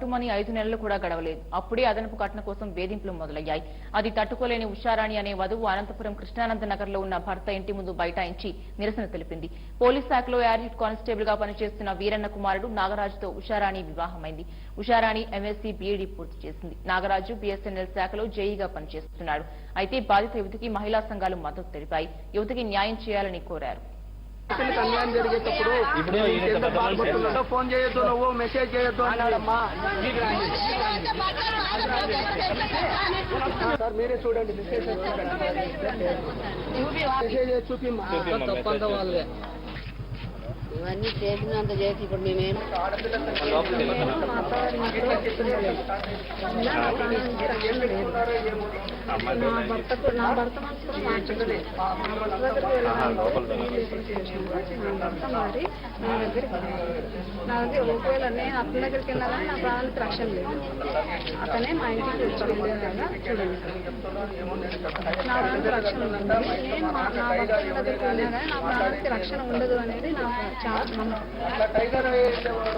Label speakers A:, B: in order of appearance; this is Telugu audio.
A: కట్టుమని ఐదు నెలలు కూడా గడవలేదు. అప్పుడే అదనపు కట్న కోసం వేధింపులు మొదలయ్యాయి. అది తట్టుకోలేని ఉషారాణి అనే వధువు అనంతపురం కృష్ణానంద నగర్లో ఉన్న భర్త ఇంటి ముందు బైఠాయించి నిరసన తెలిపింది. పోలీస్ శాఖలో ఎయిర్ కానిస్టేబుల్గా పనిచేస్తున్న వీరన్న కుమారుడు నాగరాజుతో ఉషారాణి వివాహమైంది. ఉషారాణి ఎంఎస్సీ బీఈడీ పూర్తి చేసింది. నాగరాజు బీఎస్ఎన్ఎల్ శాఖలో జేఈగా పనిచేస్తున్నాడు. అయితే బాధిత యువతికి మహిళా సంఘాలు మద్దతు తెలిపాయి. యువతికి న్యాయం చేయాలని కోరారు.
B: అన్యాయం జరిగేటప్పుడు ఎంత. బాధపడుతున్నాడో ఫోన్ చేయొద్దు నువ్వు మెసేజ్ చేయొద్దు అన్నాడమ్మా. సార్ మీరే చూడండి మెసేజ్ మెసేజ్ చూపిమ్మా.
C: చూపిమ్మా,
B: తప్పంతా
C: మెసేజ్.
D: ఇవన్నీ చేసినంత చేసి ఇప్పుడు మేమేం
E: మరి నా దగ్గరికి నా దగ్గర ఒకవేళ నేను అతని దగ్గరికి వెళ్ళాలని నా ప్రాణానికి రక్షణ లేదు అతనే మా ఇంటికి చూడండి. ప్రాణానికి రక్షణ ఉంది నేను నా భర్త కానీ నా ప్రాణానికి రక్షణ ఉండదు అనేది నా చాలా నమ్మకం.